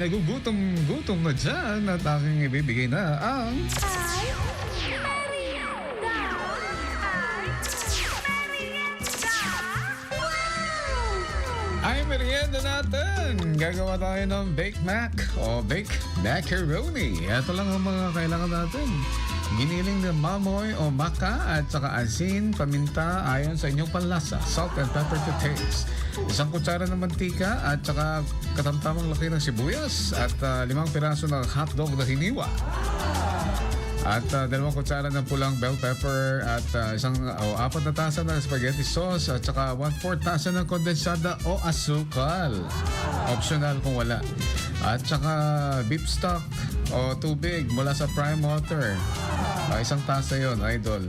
nagugutom-gutom na dyan at aking ibibigay na ang Ay, ay merienda natin. Gagawa tayo ng baked mac o baked macaroni. Ito lang ang mga kailangan natin. Giniling na mamoy o maka at saka asin, paminta ayon sa inyong panlasa. Salt and pepper to taste. Isang kutsara ng mantika at saka katamtamang laki ng sibuyas at ah, limang piraso ng hotdog na hiniwa. At ah, dalawang kutsara ng pulang bell pepper at ah, isang o apat na tasa ng spaghetti sauce at saka one-fourth tasa ng kondensada o asukal. Optional kung wala. At saka beef stock o tubig mula sa prime water. Ah, isang tasa yon idol.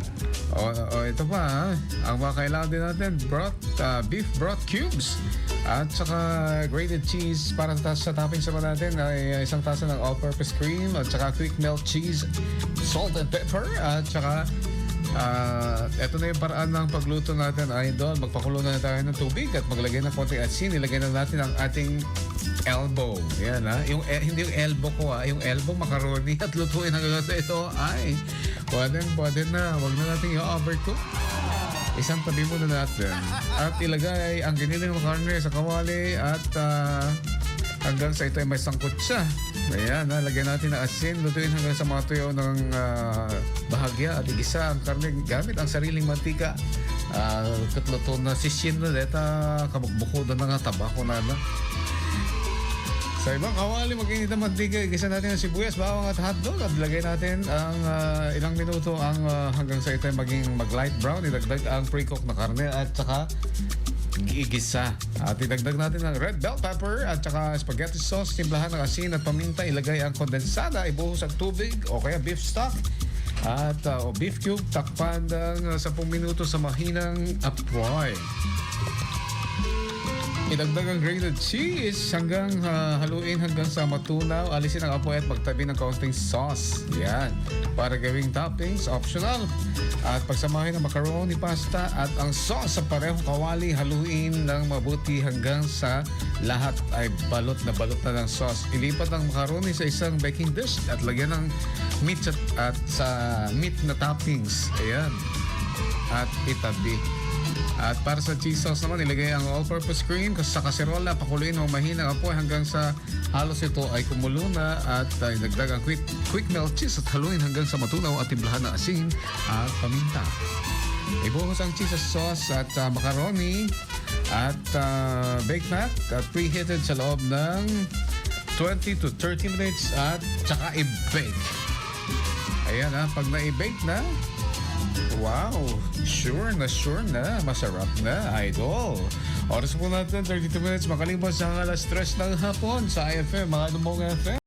O, o ito pa, ha? ang mga kailangan din natin, broth, ah, beef broth cubes. At saka grated cheese para sa, sa toppings naman natin ay isang tasa ng all-purpose cream at saka quick melt cheese, salt and pepper at saka ah, ito na yung paraan ng pagluto natin idol. Magpakulo na tayo ng tubig at maglagay ng konting asin. Ilagay na natin ang ating elbow. Yan ha. Yung, eh, hindi yung elbow ko ha. Yung elbow macaroni at lutuin hanggang sa ito. Ay, pwede, pwede na. Huwag na natin i-overcook. Isang tabi muna natin. At ilagay ang giniling ng karne sa kawali at ah, hanggang sa ito ay may sangkot siya. Ayan, ha, lagyan natin ng asin, lutuin hanggang sa matuyo ng ah, bahagya at igisa ang karne gamit ang sariling mantika. Uh, katluto na sisin na deta kabukbuko na nga tabako na na. Sa ibang kawali, mag-init ng mantika, igisa natin ang sibuyas, bawang at hotdog at lagay natin ang ah, ilang minuto ang ah, hanggang sa ito ay maging mag-light brown. Idagdag ang pre-cook na karne at saka igisa. At idagdag natin ang red bell pepper at saka spaghetti sauce, timplahan ng asin at paminta, ilagay ang kondensada, ibuhos ang tubig o kaya beef stock at ah, o beef cube, takpan ng ah, 10 minuto sa mahinang apoy. Idagdag ang grated cheese hanggang ah, haluin hanggang sa matunaw. Alisin ang apoy at magtabi ng kaunting sauce. Yan. Para gawing toppings, optional. At pagsamahin ang macaroni pasta at ang sauce sa parehong kawali, haluin ng mabuti hanggang sa lahat ay balot na balot na ng sauce. Ilipat ang macaroni sa isang baking dish at lagyan ng meat at, at sa meat na toppings. Ayan. At itabi. At para sa cheese sauce naman, ilagay ang all-purpose cream sa kaserola, pakuluin ng mahinang apoy hanggang sa halos ito ay kumulo na at uh, idagdag ang quick, quick melt cheese at haluin hanggang sa matunaw at timplahan ng asin at paminta. Ibuhos ang cheese sauce at uh, macaroni at uh, baked mac at preheated sa loob ng 20 to 30 minutes at tsaka i-bake. Ayan ha, pag na-bake na, Wow! Sure na sure na. Masarap na, idol. Oras po natin, 32 minutes makalimutan sa alas 3 ng hapon sa IFM, mga lumong FM.